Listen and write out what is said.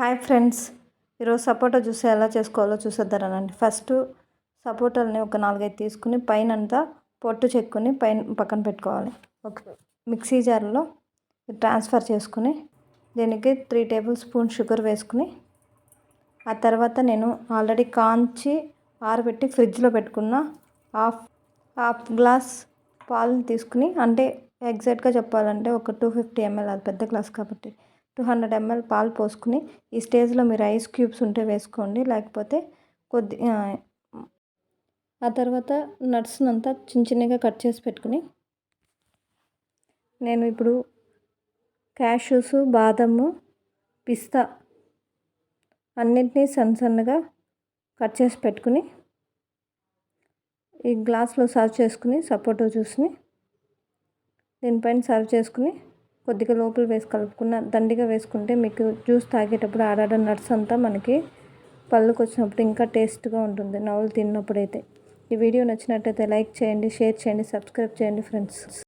Hi friends ఈరోజు సపోటా juice ఎలా చేసుకోవాలో చూసేద్దారనండి ఫస్ట్ సపోటాలని ఒక నాలుగైదు తీసుకుని పైన అంతా పొట్టు చెక్కుని పైన పక్కన పెట్టుకోవాలి. ఒక మిక్సీ జార్లో ట్రాన్స్ఫర్ చేసుకుని దీనికి త్రీ టేబుల్ స్పూన్ షుగర్ వేసుకుని ఆ తర్వాత నేను ఆల్రెడీ కాంచి ఆరబెట్టి ఫ్రిడ్జ్లో పెట్టుకున్న హాఫ్ హాఫ్ గ్లాస్ పాలను తీసుకుని అంటే ఎగ్జాక్ట్గా చెప్పాలంటే ఒక టూ ఫిఫ్టీ ఎంఎల్ అది పెద్ద గ్లాస్ కాబట్టి టూ హండ్రెడ్ ఎంఎల్ పాలు పోసుకుని ఈ స్టేజ్లో మీరు ఐస్ క్యూబ్స్ ఉంటే వేసుకోండి. లేకపోతే కొద్ది ఆ తర్వాత నట్స్ని అంతా చిన్న చిన్నగా కట్ చేసి పెట్టుకుని నేను ఇప్పుడు క్యాష్యూస్ బాదము పిస్తా అన్నింటినీ సన్న సన్నగా కట్ చేసి పెట్టుకుని ఈ గ్లాస్లో సర్వ్ చేసుకుని సపోటో జ్యూస్ని దీనిపైన సర్వ్ చేసుకుని కొద్దిగా లోపల వేసి కలుపుకున్న దండిగా వేసుకుంటే మీకు జ్యూస్ తాగేటప్పుడు ఆడాడ నట్స్ అంతా మనకి పళ్ళుకి వచ్చినప్పుడు ఇంకా టేస్ట్గా ఉంటుంది. నవ్వులు తిన్నప్పుడైతే. ఈ వీడియో నచ్చినట్టయితే లైక్ చేయండి షేర్ చేయండి సబ్స్క్రైబ్ చేయండి ఫ్రెండ్స్.